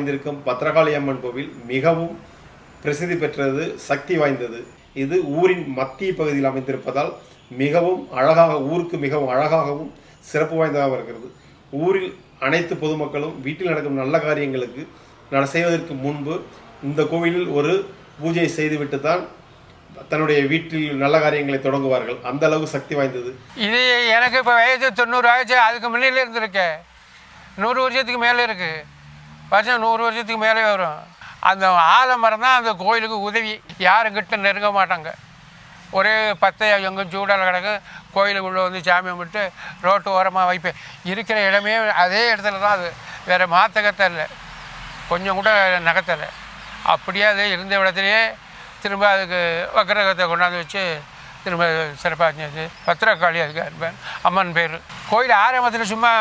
அமைந்திருக்கும் பத்ரகாளி அம்மன் கோவில் மிகவும் பிரசித்தி பெற்றது சக்தி வாய்ந்தது. இது ஊரின் மத்திய பகுதியில் அமைந்திருப்பதால் மிகவும் அழகாக ஊருக்கு மிகவும் அழகாகவும் சிறப்பு வாய்ந்ததாக இருக்கிறது. ஊரில் அனைத்து பொதுமக்களும் வீட்டில் நடக்கும் நல்ல காரியங்களுக்கு நான் செய்வதற்கு முன்பு இந்த கோவிலில் ஒரு பூஜை செய்துவிட்டு தான் தன்னுடைய வீட்டில் நல்ல காரியங்களை தொடங்குவார்கள். அந்த அளவு சக்தி வாய்ந்தது. இது எனக்கு இப்போ வயசு தொண்ணூறு ஆயிடுச்சு. அதுக்கு முன்னில இருந்திருக்கேன். நூறு வருஷத்துக்கு மேலே இருக்குது வருஷம் நூறு வருஷத்துக்கு மேலே வரும். அந்த ஆலமரம் தான் அந்த கோயிலுக்கு உதவி. யாரும் கிட்ட நெருங்க மாட்டாங்க. ஒரே பத்தை எங்கே சூடால் கிடக்கும் கோயிலுக்குள்ளே வந்து சாமி கும்பிட்டு ரோட்டு ஓரமாக வைப்பேன் இருக்கிற இடமே அதே இடத்துல தான் அது. வேறு மாற்றகத்தை இல்லை. கொஞ்சம் கூட நகத்தலை அப்படியே அது இருந்த இடத்துலையே திரும்ப அதுக்கு வக்கரகத்தை கொண்டாந்து வச்சு திரும்ப சிறப்பாக செஞ்சு பத்திரக்காளி அதுக்கு அம்மன் பேர். கோயில் ஆரம்பத்தில் சும்மா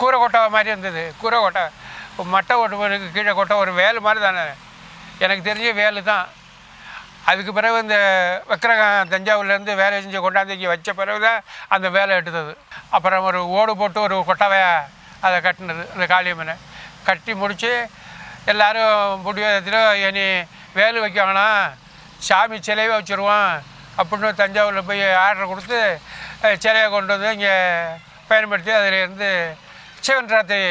கூரை கொட்டை மாதிரி இருந்தது. கூரை கொட்டை. மட்டை ஓட்டு கீழே கொட்டை ஒரு வேலு மாதிரி தானே? எனக்கு தெரிஞ்ச வேலு தான். அதுக்கு பிறகு இந்த வக்கரகம் தஞ்சாவூர்லேருந்து வேலை செஞ்சு கொண்டாந்து இங்கே வச்ச பிறகு தான் அந்த வேலை எடுத்தது. அப்புறம் ஒரு ஓடு போட்டு ஒரு கொட்டவையா அதை கட்டினது இந்த காளியம்மனை. கட்டி முடித்து எல்லோரும் முடிவத்தில் இனி வேலு வைக்காங்கன்னா சாமி சிலையை வச்சுருவோம் அப்படின்னு தஞ்சாவூரில் போய் ஆர்டர் கொடுத்து சிலையை கொண்டு வந்து இங்கே பயன்படுத்தி அதிலேருந்து சிவன் ராத்திரி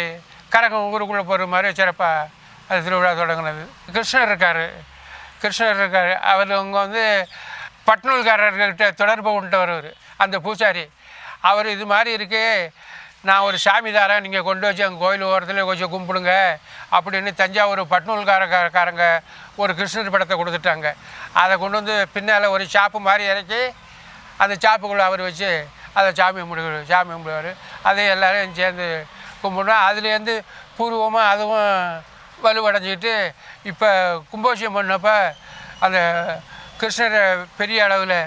கரகம் ஊருக்குள்ளே போகிற மாதிரி சிறப்பாக அது திருவிழா தொடங்கினது. கிருஷ்ணர் இருக்கார். கிருஷ்ணர் இருக்கார். அவர் அவங்க வந்து பட்னூல்காரர்கிட்ட தொடர்பு கொண்டு வருவார் அந்த பூசாரி. அவர் இது மாதிரி இருக்குது நான் ஒரு சாமி தாரேன் நீங்கள் கொண்டு வச்சு அங்கே கோயில் ஓரத்தில் கொஞ்சம் கும்பிடுங்க அப்படின்னு தஞ்சாவூர் பட்னூல்காரக்காரங்க ஒரு கிருஷ்ணர் படத்தை கொடுத்துட்டாங்க. அதை கொண்டு வந்து பின்னால் ஒரு சாப்பு மாதிரி இறக்கி அந்த சாப்புக்குள்ளே அவர் வச்சு அதை சாமி கும்பிடுவார் சாமி கும்பிடுவார். அதை எல்லோரும் சேர்ந்து கும்பிடுவோம் அதுலேருந்து பூர்வமாக அதுவும் வலுவடைஞ்சிக்கிட்டு இப்போ கும்பாபிஷேகம் பண்ணப்போ அந்த கிருஷ்ணரை பெரிய அளவில்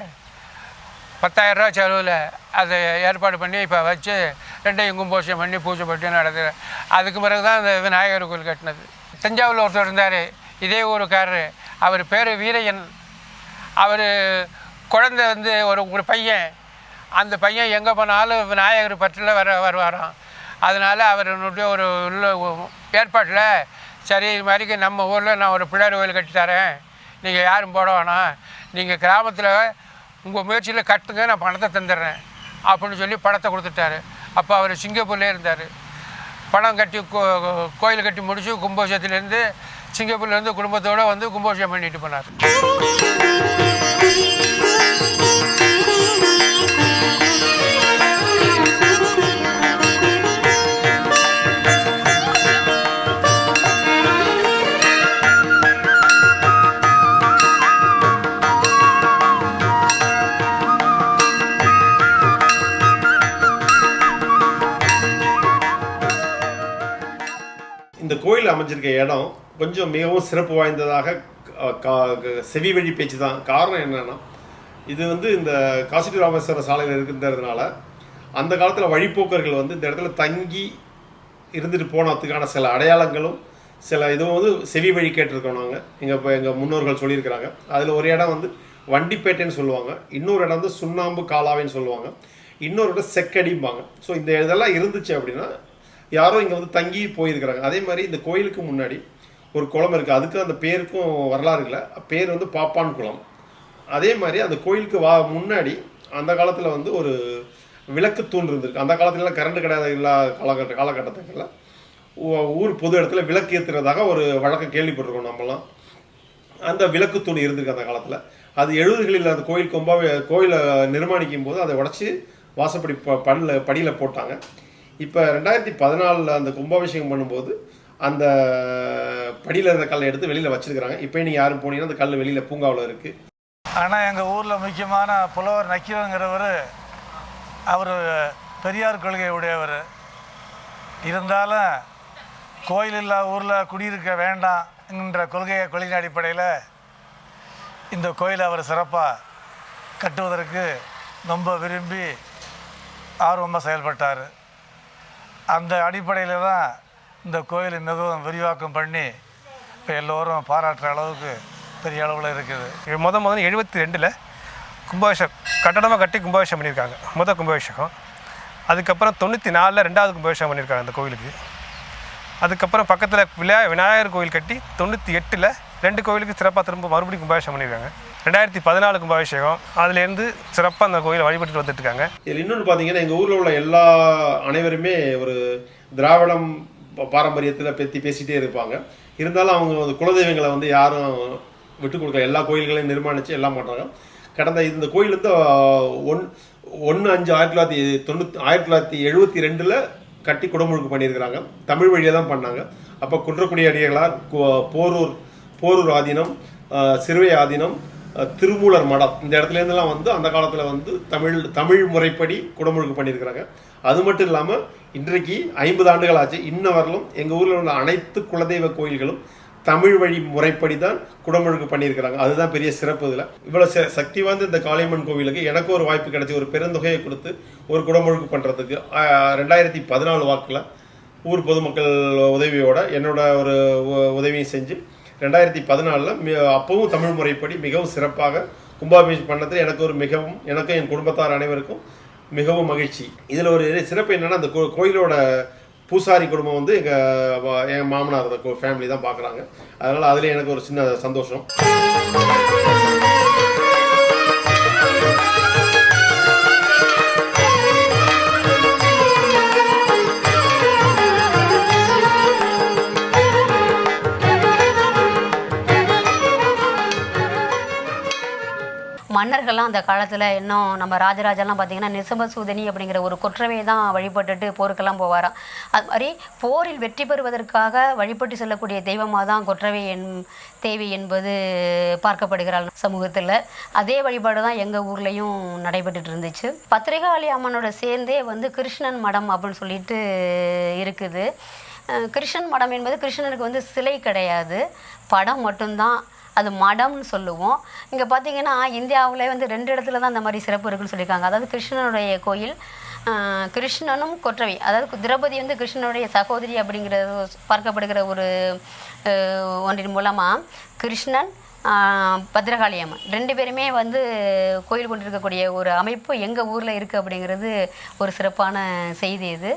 பத்தாயிரரூவா செலவில் அதை ஏற்பாடு பண்ணி இப்போ வச்சு ரெண்டையும் கும்பாபிஷேகம் பண்ணி பூஜை பண்ணி நடத்துகிற அதுக்கு பிறகு தான் அந்த விநாயகர் கோயில் கட்டினது. தஞ்சாவூரில் ஒருத்தர் இருந்தார். இதே ஊருக்காரர். அவர் பேர் வீரையன். அவர் குழந்தை வந்து ஒரு ஒரு பையன். அந்த பையன் எங்கே போனாலும் விநாயகர் பற்றில் வர வருவாராம். அதனால் அவருடைய ஒரு உள்ள ஏற்பாட்டில் சரி இது மாதிரிக்கு நம்ம ஊரில் நான் ஒரு பிள்ளையார் கோயில் கட்டித்தரேன் நீங்கள் யாரும் போட வேணாம். நீங்கள் கிராமத்தில் உங்கள் முயற்சியில் கட்டுங்க நான் பணத்தை தந்துடுறேன். அப்படின்னு சொல்லி பணத்தை கொடுத்துட்டாரு. அப்போ அவர் சிங்கப்பூர்லேயே இருந்தார். பணம் கட்டி கோ கோயில் கட்டி முடிச்சு கும்பாபிஷேகத்துலேருந்து சிங்கப்பூர்லேருந்து குடும்பத்தோடு வந்து கும்பாபிஷேகம் பண்ணிட்டு போனார். கோயில் அமைஞ்சிருக்க இடம் கொஞ்சம் மிகவும் சிறப்பு வாய்ந்ததாக கா- செவி வழி பேச்சு தான். காரணம் என்னென்னா இது வந்து இந்த காசிட்டு ராமேஸ்வர சாலையில் இருக்கின்றதுனால அந்த காலத்தில் வழிப்போக்கர்கள் வந்து இந்த இடத்துல தங்கி இருந்துட்டு போனதுக்கான சில அடையாளங்களும் சில இதுவும் வந்து செவி வழி கேட்டிருக்கோம் நாங்கள் எங்கள் இப்போ எங்கள் முன்னோர்கள் சொல்லியிருக்கிறாங்க. அதில் ஒரு இடம் வந்து வண்டிப்பேட்டைன்னு சொல்லுவாங்க. இன்னொரு இடம் வந்து சுண்ணாம்பு காலாவின்னு சொல்லுவாங்க. இன்னொரு இடம் செக்கடிம்பாங்க. ஸோ இந்த இதெல்லாம் இருந்துச்சு அப்படின்னா யாரோ இங்கே வந்து தங்கி போயிருக்கிறாங்க. அதே மாதிரி இந்த கோயிலுக்கு முன்னாடி ஒரு குளம் இருக்குது அதுக்கு அந்த பேருக்கும் வரலாறு இல்லை. பேர் வந்து பாப்பான் குளம். அதே மாதிரி அந்த கோயிலுக்கு வா முன்னாடி அந்த காலத்தில் வந்து ஒரு விளக்கு தூண் இருந்திருக்கு. அந்த காலத்துலலாம் கரண்ட் கிடையாது இல்லாத காலகட்ட காலகட்டத்துக்கெல்லாம் ஊர் பொது இடத்துல விளக்கு ஏற்றுறதாக ஒரு வழக்கம் கேள்விப்பட்டிருக்கோம் நம்மலாம் அந்த விளக்கு தூண் இருந்திருக்கு அந்த காலத்தில். அது எழுபதுகளில் அந்த கோயில் கொம்பாவே கோயிலை நிர்மாணிக்கும் போது அதை உடச்சி வாசப்படி ப படியில் படியில் போட்டாங்க. இப்போ ரெண்டாயிரத்தி பதினாலில் அந்த கும்பாபிஷேகம் பண்ணும்போது அந்த படியில் இருந்த கல்லை எடுத்து வெளியில் வச்சிருக்கிறாங்க. இப்போ நீங்கள் யாரும் போனீங்கன்னா அந்த கல் வெளியில் பூங்காவில் இருக்குது ஆனால் எங்கள் ஊரில் முக்கியமான புலவர் நக்கீரங்கிறவர் அவர் பெரியார் கொள்கை உடையவர். இருந்தாலும் கோயில் இல்லா ஊரில் குடியிருக்க வேண்டாம் என்ற கொள்கையை கொள்கையின் அடிப்படையில் இந்த கோயிலை அவர் சிறப்பாக கட்டுவதற்கு ரொம்ப விரும்பி ஆர்வமாக செயல்பட்டார். அந்த அடிப்படையில் தான் இந்த கோயிலை மிகவும் விரிவாக்கம் பண்ணி இப்போ எல்லோரும் பாராட்டுற அளவுக்கு பெரிய அளவில் இருக்குது. முத முதல்ல எழுபத்தி ரெண்டில் கும்பாபிஷேகம் கட்டடமாக கட்டி கும்பாபிஷேகம் பண்ணியிருக்காங்க. முத கும்பாபிஷேகம். அதுக்கப்புறம் தொண்ணூற்றி நாலில் ரெண்டாவது கும்பாபிஷேகம் பண்ணியிருக்காங்க அந்த கோயிலுக்கு. அதுக்கப்புறம் பக்கத்தில் விநாயகர் கோயில் கட்டி தொண்ணூற்றி எட்டில் ரெண்டு கோயிலுக்கு சிறப்பாக திரும்ப மறுபடியும் கும்பாபிஷேகம் பண்ணியிருக்காங்க. ரெண்டாயிரத்தி பதினாலு கும்பாபிஷேகம் அதுலேருந்து சிறப்பாக அந்த கோயிலை வழிபட்டு வந்துட்டுருக்காங்க. இதில் இன்னொன்று பார்த்தீங்கன்னா எங்கள் ஊரில் உள்ள எல்லா அனைவருமே ஒரு திராவிடம் பாரம்பரியத்தில் பற்றி பேசிகிட்டே இருப்பாங்க. இருந்தாலும் அவங்க வந்து குலதெய்வங்களை வந்து யாரும் விட்டு கொடுக்கல. எல்லா கோயில்களையும் நிர்மாணித்து எல்லாம் பண்ணுறாங்க கடந்த இந்த கோயில் வந்து ஒன் ஒன்று அஞ்சு ஆயிரத்தி தொள்ளாயிரத்தி தொண்ணூற்றி ஆயிரத்தி தொள்ளாயிரத்தி எழுபத்தி ரெண்டில் கட்டி குடமுழுக்கு பண்ணியிருக்கிறாங்க. தமிழ் வழியாக தான் பண்ணாங்க. அப்போ குன்றக்குடி அடிகளார் போரூர் போரூர் ஆதீனம் சிறுவை ஆதீனம் திருமூலர் மடம். இந்த இடத்துல இருந்தெல்லாம் வந்து அந்த காலத்தில் வந்து தமிழ் தமிழ் முறைப்படி குடமுழுக்கு பண்ணியிருக்கிறாங்க. அது மட்டும் இல்லாமல் இன்றைக்கு ஐம்பது ஆண்டுகள் ஆச்சு. இன்ன வரலும் எங்கள் ஊரில் உள்ள அனைத்து குலதெய்வ கோயில்களும் தமிழ் வழி முறைப்படி தான் குடமுழுக்கு பண்ணியிருக்கிறாங்க. அதுதான் பெரிய சிறப்பு இதில். இவ்வளோ சக்தி வாய்ந்த இந்த காளியம்மன் கோவிலுக்கு எனக்கு ஒரு வாய்ப்பு கிடைச்சி ஒரு பெருந்தொகையை கொடுத்து ஒரு குடமுழுக்கு பண்ணுறதுக்கு ரெண்டாயிரத்தி பதினாலு வாக்கில் ஊர் பொதுமக்கள் உதவியோட என்னோட ஒரு உ- உதவியும் செஞ்சு ரெண்டாயிரத்தி பதினாலில் அப்பவும் தமிழ் முறைப்படி மிகவும் சிறப்பாக கும்பாபிஷேகம் பண்ணது எனக்கு ஒரு மிகவும் எனக்கும் என் குடும்பத்தார் அனைவருக்கும் மிகவும் மகிழ்ச்சி. இதில் ஒரு சிறப்பு என்னென்னா அந்த கோ- கோயிலோட பூசாரி குடும்பம் வந்து எங்கள் எங்கள் மாமனார் ஃபேமிலி தான் பார்க்குறாங்க அதனால் அதில் எனக்கு ஒரு சின்ன சந்தோஷம். மன்னர்கள்லாம் அந்த காலத்தில் இன்னும் நம்ம ராஜராஜெல்லாம் பார்த்தீங்கன்னா நிசபசூதனி அப்படிங்கிற ஒரு கொற்றவையை தான் வழிபட்டுட்டு போருக்கெல்லாம் போவாராம். அது மாதிரி போரில் வெற்றி பெறுவதற்காக வழிபட்டு செல்லக்கூடிய தெய்வமாக தான் குற்றவை என் தேவி என்பது பார்க்கப்படுகிறாள் சமூகத்தில். அதே வழிபாடு தான் எங்கள் ஊர்லேயும் நடைபெற்றுட்டு இருந்துச்சு. பத்திரிகாளி அம்மனோட சேர்ந்தே வந்து கிருஷ்ணன் மடம் அப்படின்னு சொல்லிட்டு இருக்குது. கிருஷ்ணன் மடம் என்பது கிருஷ்ணனுக்கு வந்து சிலை கிடையாது. படம் மட்டும்தான். அது மடம்னு சொல்லுவோம். இங்கே பார்த்தீங்கன்னா இந்தியாவில் வந்து ரெண்டு இடத்துல தான் அந்த மாதிரி சிறப்பு இருக்குன்னு சொல்லியிருக்காங்க. அதாவது கிருஷ்ணனுடைய கோயில் கிருஷ்ணனும் கொற்றவை. அதாவது திரௌபதி வந்து கிருஷ்ணனுடைய சகோதரி அப்படிங்கிறது பார்க்கப்படுகிற ஒரு ஒன்றின் மூலமாக கிருஷ்ணன் பத்ரகாளி அம்மன். ரெண்டு பேருமே வந்து கோயில் கொண்டிருக்கக்கூடிய ஒரு அமைப்பு எங்கள் ஊரில் இருக்குது அப்படிங்கிறது ஒரு சிறப்பான செய்தி இது.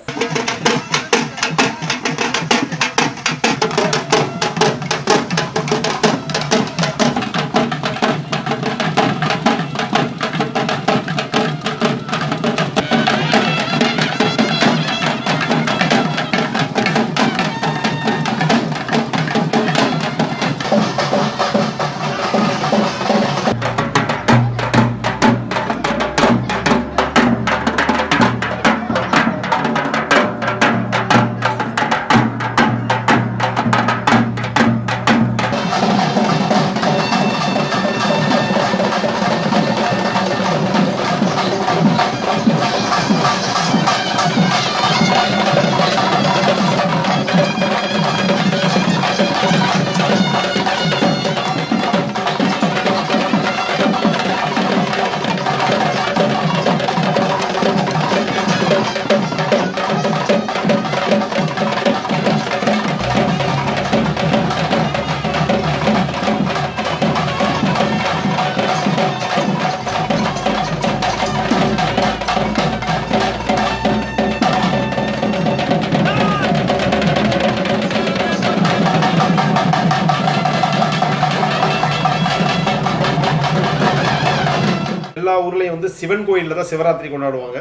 சிவன் கோயிலில் தான் சிவராத்திரி கொண்டாடுவாங்க.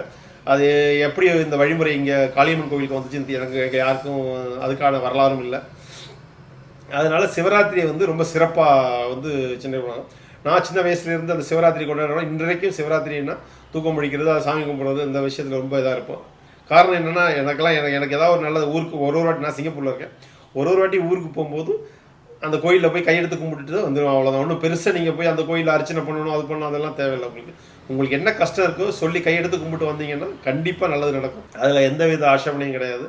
அது எப்படி இந்த வழிமுறை இங்கே காளியம்மன் கோவிலுக்கு வந்துச்சு எனக்கு யாருக்கும் அதுக்கான வரலாறும் இல்லை. அதனால சிவராத்திரியை வந்து ரொம்ப சிறப்பாக வந்து சின்ன நான் சின்ன வயசுலேருந்து அந்த சிவராத்திரி கொண்டாடுறோம் இன்றைக்கும் சிவராத்திரின்னா தூக்கம் முடிக்கிறது அதை சாமி கும்பிட்றது இந்த விஷயத்தில் ரொம்ப இதாக இருப்போம். காரணம் என்னென்னா எனக்கெல்லாம் எனக்கு எனக்கு ஏதாவது ஒரு நல்ல ஊருக்கு ஒரு ஒரு வாட்டி நான் சிங்கப்பூரில் இருக்கேன். ஒரு ஒரு வாட்டி ஊருக்கு போகும்போது அந்த கோயிலில் போய் கையெடுத்து கும்பிட்டுட்டு தான் வந்துடும் அவ்வளோதான் ஒன்றும் பெருசாக நீங்கள் போய் அந்த கோயிலில் அர்ச்சனை பண்ணணும் அது பண்ணணும் அதெல்லாம் தேவையில்லை உங்களுக்கு. உங்களுக்கு என்ன கஷ்டம் இருக்கோ சொல்லி கையெடுத்து கும்பிட்டு வந்தீங்கன்னா கண்டிப்பாக நல்லது நடக்கும். அதில் எந்த வித ஆட்சேபனையும் கிடையாது.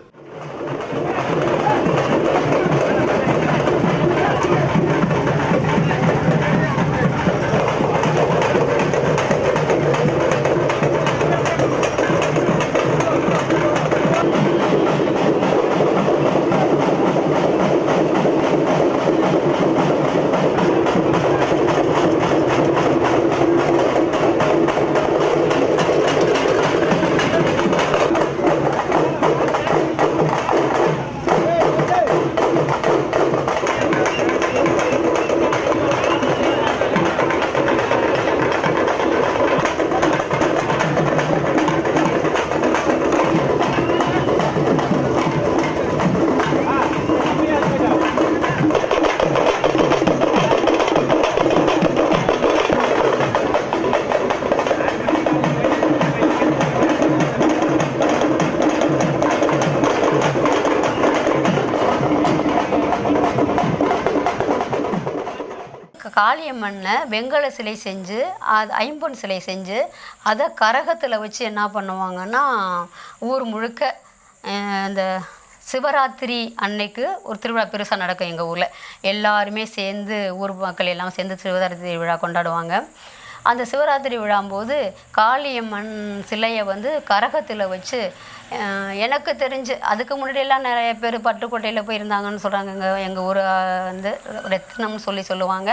மண்ணில் வெங்கல சிலை செஞ்சு அது ஐம்பொன் சிலை செஞ்சு அதை கரகத்தில் வச்சு என்ன பண்ணுவாங்கன்னா ஊர் முழுக்க இந்த சிவராத்திரி அன்னைக்கு ஒரு திருவிழா பெருசாக நடக்கும் எங்கள் ஊரில். எல்லாருமே சேர்ந்து ஊர் மக்கள் எல்லாம் சேர்ந்து சிவராத்திரி விழா கொண்டாடுவாங்க. அந்த சிவராத்திரி விழாம்போது காளியம்மன் சிலையை வந்து கரகத்தில் வச்சு எனக்கு தெரிஞ்சு அதுக்கு முன்னாடியெல்லாம் நிறைய பேர் பட்டுக்கோட்டையில் போயிருந்தாங்கன்னு சொல்கிறாங்க எங்கள் எங்கள் ஊரை வந்து ரத்னம்னு சொல்லி சொல்லுவாங்க.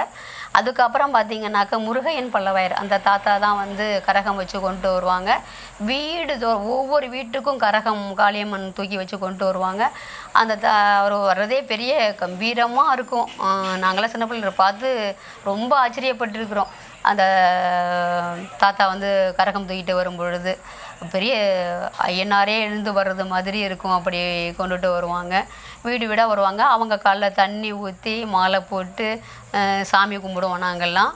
அதுக்கப்புறம் பார்த்தீங்கன்னாக்கா முருகையன் பல்லவாயர் அந்த தாத்தா தான் வந்து கரகம் வச்சு கொண்டு வருவாங்க. வீடு தோ ஒவ்வொரு வீட்டுக்கும் கரகம் காளியம்மன் தூக்கி வச்சு கொண்டு வருவாங்க. அந்த தா அவர் வர்றதே பெரிய கம்பீரமாக இருக்கும். நாங்களாம் சின்ன பிள்ளைங்க பார்த்து ரொம்ப ஆச்சரியப்பட்டிருக்கிறோம். அந்த தாத்தா வந்து கரகம் தூக்கிட்டு வரும் பொழுது பெரிய ஐயனாரே எழுந்து வர்றது மாதிரி இருக்கும். அப்படி கொண்டுட்டு வருவாங்க. வீடு வீடாக வருவாங்க. அவங்க காலில் தண்ணி ஊற்றி மாலை போட்டு சாமி கும்பிடுவோம் நாங்கள்லாம்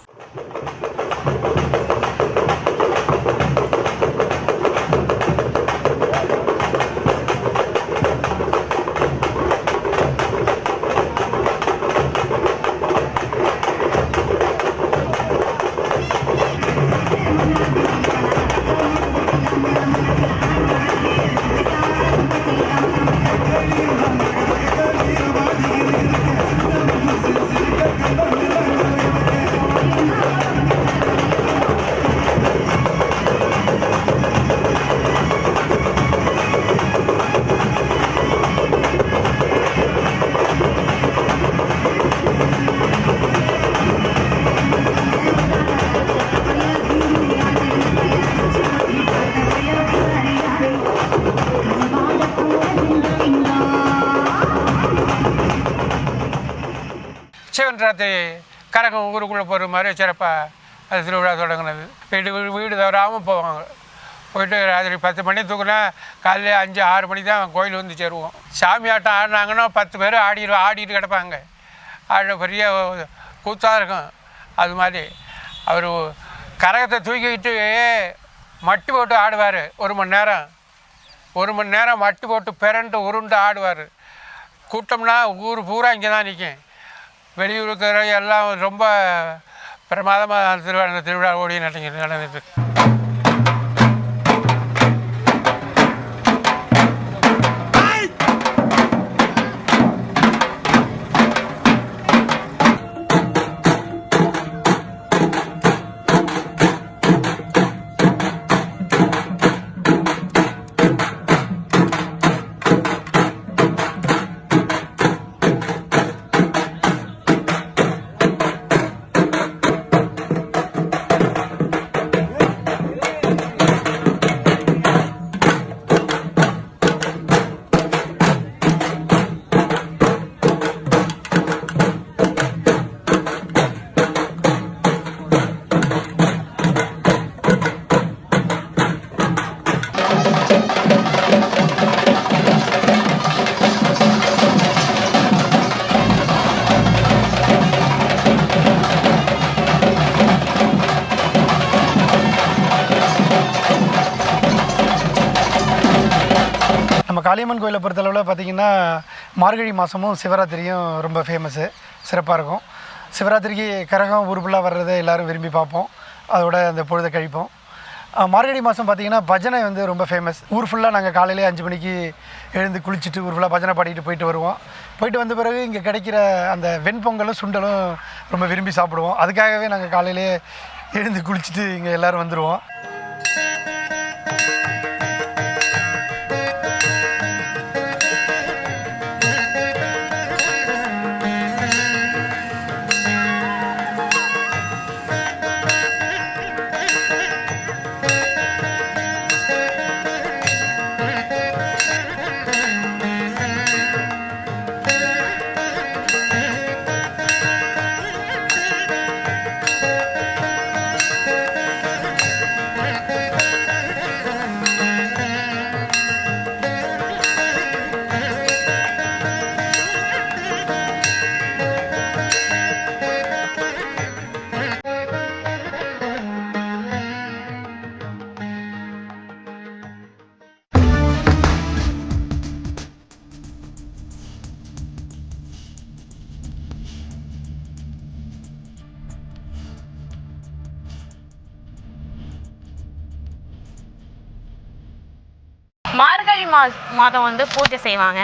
ராத்திரி கரகம் ஊருக்குள்ளே போகிற மாதிரி சிறப்பாக அது திருவிழா தொடங்கினது. வீடு வீடு வீடு தவறாமல் போவாங்க. போயிட்டு ராத்திரி பத்து மணி தூக்குனா காலையில் அஞ்சு ஆறு மணி தான் கோயில் வந்து சேருவோம். சாமி ஆட்டம் ஆடினாங்கன்னா பத்து பேர் ஆடி ஆடிட்டு கிடப்பாங்க. ஆடின பெரிய கூத்தாக இருக்கும். அது மாதிரி அவர் கரகத்தை தூக்கிக்கிட்டு மட்டு போட்டு ஆடுவார். ஒரு மணி நேரம். ஒரு மணி நேரம் மட்டு போட்டு பிறண்டு உருண்டு ஆடுவார். கூட்டம்னா ஊர் பூரா இங்கே தான் நிற்கும் வெளியூருக்கிற எல்லாம் ரொம்ப பிரமாதமாக திருவிழா திருவிழா ஓடி நடந்து நடந்துட்டு மாரியம்மன் கோயிலை பொறுத்தளவில் பார்த்திங்கன்னா மார்கழி மாதமும் சிவராத்திரியும் ரொம்ப ஃபேமஸ்ஸு சிறப்பாக இருக்கும். சிவராத்திரிக்கு கரகம் உருப்புலாக வர்றதை எல்லோரும் விரும்பி பார்ப்போம். அதோட அந்த பொழுதை கழிப்போம். மார்கழி மாதம் பார்த்திங்கன்னா பஜனை வந்து ரொம்ப ஃபேமஸ் ஊர் ஃபுல்லாக நாங்கள் காலையிலே அஞ்சு மணிக்கு எழுந்து குளிச்சுட்டு ஊர் ஃபுல்லாக பஜனை பாடிட்டு போயிட்டு வருவோம். போயிட்டு வந்த பிறகு இங்கே கிடைக்கிற அந்த வெண்பொங்கலும் சுண்டலும் ரொம்ப விரும்பி சாப்பிடுவோம். அதுக்காகவே நாங்கள் காலையிலே எழுந்து குளிச்சுட்டு இங்கே எல்லோரும் வந்துடுவோம் மார்கழி மா மாதம் வந்து பூஜை செய்வாங்க.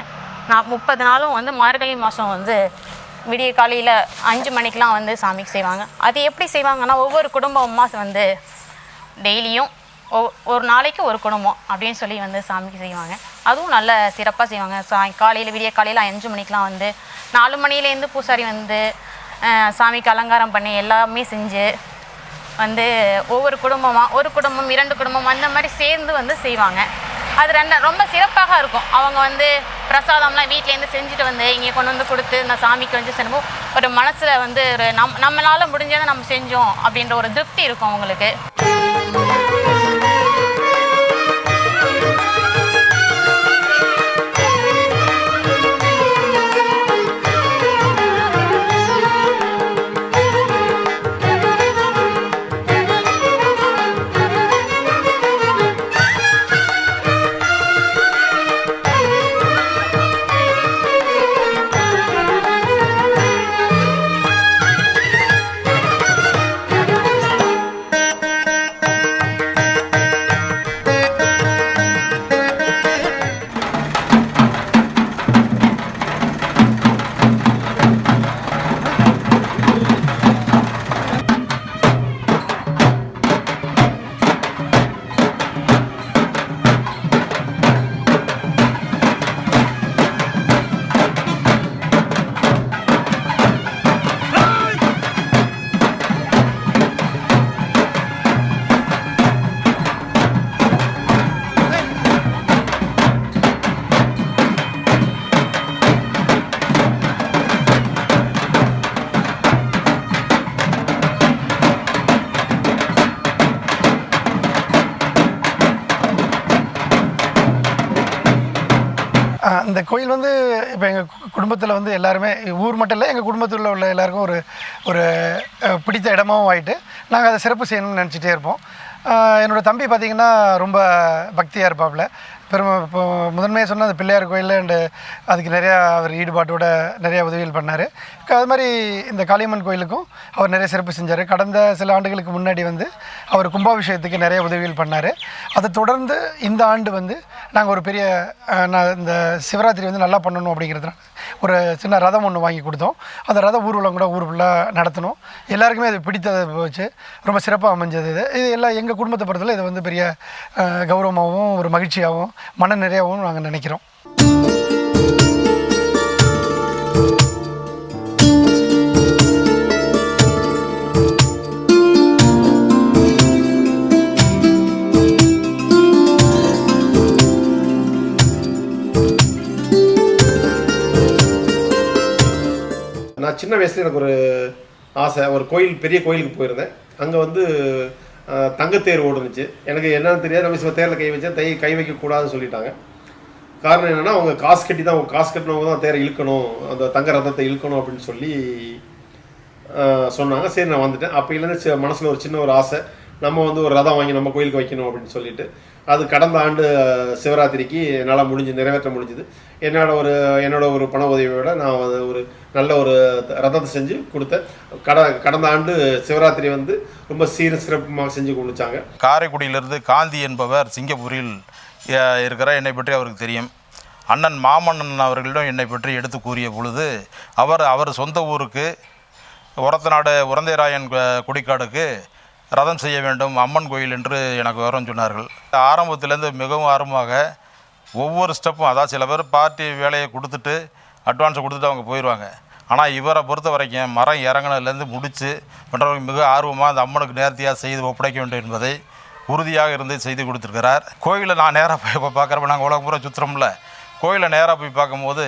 நான் முப்பது நாளும் வந்து மார்கழி மாதம் வந்து விடிய காலையில் அஞ்சு மணிக்கெலாம் வந்து சாமிக்கு செய்வாங்க. அது எப்படி செய்வாங்கன்னா ஒவ்வொரு குடும்பமாக வந்து டெய்லியும் ஒ ஒரு நாளைக்கு ஒரு குடும்பம் அப்படின்னு சொல்லி வந்து சாமிக்கு செய்வாங்க. அதுவும் நல்ல சிறப்பாக செய்வாங்க. சாய் காலையில் விடிய காலையில் அஞ்சு மணிக்கெலாம் வந்து நாலு மணிலேருந்து பூசாரி வந்து சாமிக்கு அலங்காரம் பண்ணி எல்லாமே செஞ்சு வந்து ஒவ்வொரு குடும்பமாக ஒரு குடும்பம் இரண்டு குடும்பம் அந்த மாதிரி சேர்ந்து வந்து செய்வாங்க. அது ரெண்டு ரொம்ப சிறப்பாக இருக்கும். அவங்க வந்து பிரசாதம்லாம் வீட்டிலேருந்து செஞ்சுட்டு வந்து இங்கே கொண்டு வந்து கொடுத்து இந்த சாமிக்கு வந்து செய்யணும் ஒரு மனசில் வந்து ஒரு நம் நம்மளால் முடிஞ்சதை நம்ம செஞ்சோம் அப்படின்ற ஒரு திருப்தி இருக்கும் அவங்களுக்கு. கோயில் வந்து இப்போ எங்கள் குடும்பத்தில் வந்து எல்லாருமே ஊர் மட்டும் இல்லை எங்கள் குடும்பத்தில் உள்ள எல்லாருக்கும் ஒரு ஒரு பிடித்த இடமாவும் ஆகிட்டு நாங்கள் அதை சிறப்பு செய்யணும்னு நினச்சிட்டே இருப்போம். என்னோடய என்னோட தம்பி பார்த்திங்கன்னா ரொம்ப பக்தியாக இருப்பாப்புல பெரும் இப்போ முதன்மையாக சொன்ன அந்த பிள்ளையார் கோயிலில் அண்டு அதுக்கு நிறையா அவர் ஈடுபாட்டோட நிறையா உதவிகள் பண்ணார். அது மாதிரி இந்த காளியம்மன் கோயிலுக்கும் அவர் நிறைய சிறப்பு செஞ்சார். கடந்த சில ஆண்டுகளுக்கு முன்னாடி வந்து அவர் கும்பாபிஷேகத்துக்கு நிறைய உதவிகள் பண்ணார். அதை தொடர்ந்து இந்த ஆண்டு வந்து நாங்கள் ஒரு பெரிய நான் இந்த சிவராத்திரி வந்து நல்லா பண்ணணும் அப்படிங்கிறதுனால. ஒரு சின்ன ரதம் ஒன்று வாங்கி கொடுத்தோம். அந்த ரத ஊர்வலம் கூட ஊர் ஃபுல்லாக நடத்தணும். எல்லாருக்குமே அது பிடித்ததை வச்சு ரொம்ப சிறப்பாக அமைஞ்சது இது. இது எல்லாம் எங்கள் குடும்பத்தை பொறுத்தவரை இது வந்து பெரிய கௌரவமாகவும் ஒரு மகிழ்ச்சியாகவும் மன நிறையாகவும் நாங்கள் நினைக்கிறோம். நான் சின்ன வயசுல எனக்கு ஒரு ஆசை ஒரு கோயில் பெரிய கோயிலுக்கு போயிருந்தேன். அங்கே வந்து தங்கத்தேர் ஓடுனுச்சு. எனக்கு என்னன்னு தெரியாது நம்ம சில தேரில் கை வச்சேன் தை கை வைக்கக்கூடாதுன்னு சொல்லிட்டாங்க. காரணம் என்னென்னா அவங்க காசு கட்டி தான் அவங்க காசு கட்டினவங்க தான் தேரை இழுக்கணும் அந்த தங்க ரதத்தை இழுக்கணும் அப்படின்னு சொல்லி சொன்னாங்க. சரி நான் வந்துட்டேன். அப்போலேருந்து மனசில் ஒரு சின்ன ஒரு ஆசை. நம்ம வந்து ஒரு ரதம் வாங்கி நம்ம கோயிலுக்கு வைக்கணும் அப்படின்னு சொல்லிட்டு அது கடந்த ஆண்டு சிவராத்திரிக்கு என்னால் முடிஞ்சு நிறைவேற்ற முடிஞ்சுது. என்னோட ஒரு என்னோட ஒரு பண உதவியோட நான் அது ஒரு நல்ல ஒரு ரதத்தை செஞ்சு கொடுத்தேன். கட கடந்த ஆண்டு சிவராத்திரி வந்து ரொம்ப சீர சிறப்புமாக செஞ்சு கொடுத்தாங்க. காரைக்குடியிலிருந்து காந்தி என்பவர் சிங்கப்பூரில் இருக்கிற இருக்கிறார். என்னை பற்றி அவருக்கு தெரியும். அண்ணன் மாமன்னன் அவர்களிடம் என்னை பற்றி எடுத்து கூறிய பொழுது அவர் அவர் சொந்த ஊருக்கு உரத்தநாடு உரந்தைராயன் குடிக்காடுக்கு ரதம் செய்ய வேண்டும் அம்மன் கோயில் என்று எனக்கு விவரம் சொன்னார்கள். ஆரம்பத்திலேருந்து மிகவும் ஆர்வமாக ஒவ்வொரு ஸ்டெப்பும் அதாவது சில பேர் பார்ட்டி வேலையை கொடுத்துட்டு அட்வான்ஸை கொடுத்துட்டு அவங்க போயிடுவாங்க ஆனால் இவரை பொறுத்த வரைக்கும் மரம் இறங்கினதுலேருந்து முடித்து மற்றவர்கள் மிக ஆர்வமாக அந்த அம்மனுக்கு நேர்த்தியாக செய்து ஒப்படைக்க வேண்டும் என்பதை உறுதியாக இருந்து செய்து கொடுத்துருக்கிறார். கோயிலை நான் நேராக போய் இப்போ பார்க்குறப்ப நாங்கள் உலகம் பூரா சுற்றுறோம்ல கோயிலை நேராக போய் பார்க்கும்போது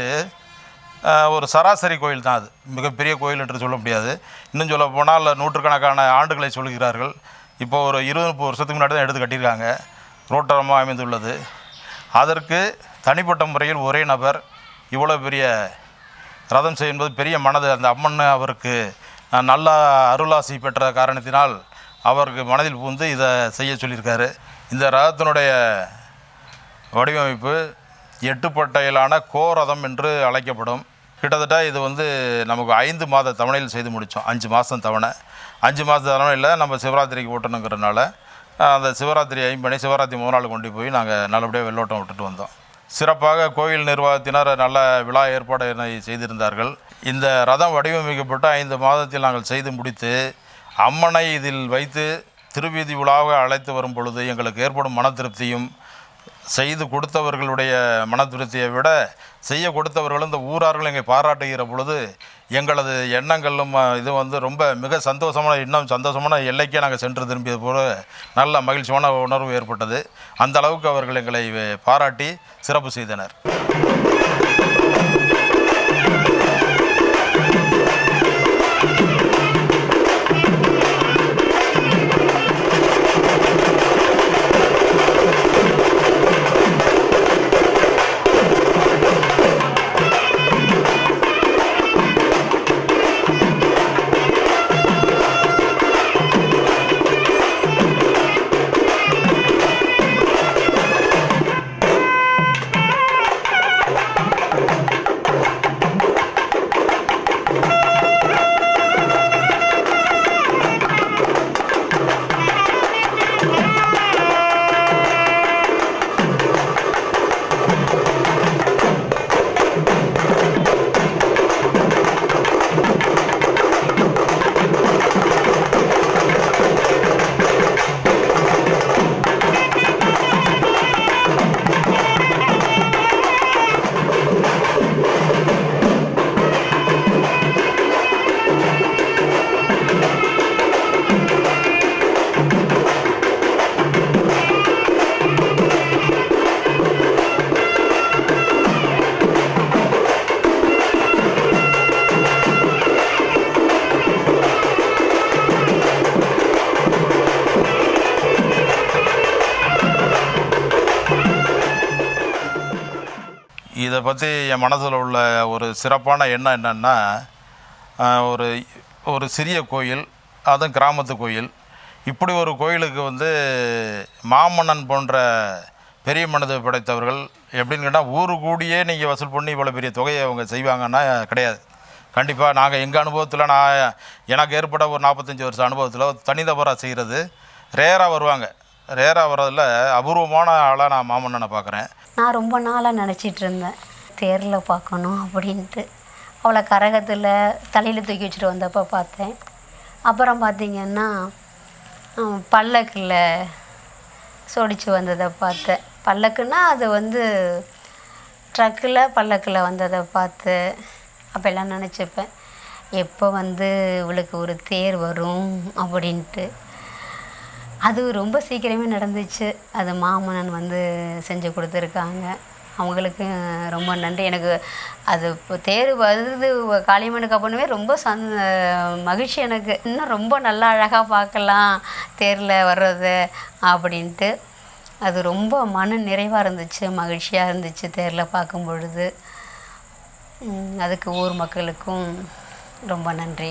ஒரு சராசரி கோயில் தான் அது. மிகப்பெரிய கோயில் என்று சொல்ல முடியாது. இன்னும் சொல்ல போனால் நூற்றுக்கணக்கான ஆண்டுகளை சொல்கிறார்கள். இப்போ ஒரு இருபது முப்பது வருஷத்துக்கு முன்னாடி தான் எடுத்து கட்டியிருக்காங்க. ரோட்டரமாக அமைந்துள்ளது. அதற்கு தனிப்பட்ட முறையில் ஒரே நபர் இவ்வளோ பெரிய ரதம் செய்யும்போது பெரிய மனது. அந்த அம்மன் அவருக்கு நல்ல அருளாசி பெற்ற காரணத்தினால் அவருக்கு மனதில் புகுந்து இதை செய்ய சொல்லியிருக்காரு. இந்த ரதத்தினுடைய வடிவமைப்பு எட்டுப்பட்டையிலான கோரதம் என்று அழைக்கப்படும். கிட்டத்தட்ட இது வந்து நமக்கு ஐந்து மாத தவணையில் செய்து முடித்தோம். அஞ்சு மாதம் தவணை. அஞ்சு மாத தவணையில் நம்ம சிவராத்திரிக்கு ஓட்டணுங்கிறதுனால அந்த சிவராத்திரி ஐம்பணி சிவராத்திரி முதல் நாள் கொண்டு போய் நாங்கள் நல்லபடியாக வெள்ளோட்டம் விட்டுட்டு வந்தோம். சிறப்பாக கோயில் நிர்வாகத்தினர் நல்ல விழா ஏற்பாடு செய்திருந்தார்கள். இந்த ரதம் வடிவமைக்கப்பட்டு ஐந்து மாதத்தில் நாங்கள் செய்து முடித்து அம்மனை இதில் வைத்து திருவீதி விழாவை அழைத்து வரும் பொழுது எங்களுக்கு ஏற்படும் மன திருப்தியும் செய்து கொடுத்தவர்களுடைய மனதிருப்தியை விட செய்ய கொடுத்தவர்களும் இந்த ஊரார்கள் எங்களை பாராட்டுகிற பொழுது எங்களது எண்ணங்களும் இது வந்து ரொம்ப மிக சந்தோஷமான இன்னும் சந்தோஷமான எல்லைக்கே நாங்கள் சென்று திரும்பியது போல நல்ல மகிழ்ச்சியான உணர்வு ஏற்பட்டது. அந்த அளவுக்கு அவர்கள் எங்களை பாராட்டி சிறப்பு செய்தனர். இதை பற்றி என் மனசில் உள்ள ஒரு சிறப்பான எண்ணம் என்னென்னா ஒரு ஒரு சிறிய கோயில் அதுவும் கிராமத்து கோயில். இப்படி ஒரு கோயிலுக்கு வந்து மாமன்னன் போன்ற பெரிய மனது படைத்தவர்கள் எப்படின்னு கேட்டால் ஊரு கூடியே நீங்கள் வசூல் பண்ணி இவ்வளோ பெரிய தொகையை அவங்க செய்வாங்கன்னா கிடையாது. கண்டிப்பாக நாங்கள் எங்கள் அனுபவத்தில் நான் எனக்கு ஏற்பட்ட ஒரு நாற்பத்தஞ்சி வருஷம் அனுபவத்தில் தனிநபராக செய்கிறது ரேராக வருவாங்க. ரேராக வர்றதில் அபூர்வமான ஆளாக நான் மாமன்னனை பார்க்குறேன் நான் ரொம்ப நாளாக நினச்சிட்டு இருந்தேன். தேரில் பார்க்கணும் அப்படின்ட்டு. அவளை கரகத்தில் தலையில் தூக்கி வச்சுட்டு வந்தப்போ பார்த்தேன். அப்புறம் பார்த்திங்கன்னா பல்லக்கில் சொடிச்சு வந்ததை பார்த்தேன். பல்லக்குன்னா அது வந்து ட்ரக்கில் பல்லக்கில் வந்ததை பார்த்து அப்போல்லாம் நினச்சிப்பேன் எப்போ வந்து இவளுக்கு ஒரு தேர் வரும் அப்படின்ட்டு. அது ரொம்ப சீக்கிரமே நடந்துச்சு. அது மாமன்னன் வந்து செஞ்சு கொடுத்துருக்காங்க. அவங்களுக்கு ரொம்ப நன்றி. எனக்கு அது இப்போ தேர் வருது காளியம்மனுக்கு அப்புறமே ரொம்ப சந் மகிழ்ச்சி எனக்கு. இன்னும் ரொம்ப நல்லா அழகாக பார்க்கலாம் தேரில் வர்றது அப்படின்ட்டு. அது ரொம்ப மன நிறைவாக இருந்துச்சு மகிழ்ச்சியாக இருந்துச்சு தேரில் பார்க்கும் பொழுது. அதுக்கு ஊர் மக்களுக்கும் ரொம்ப நன்றி.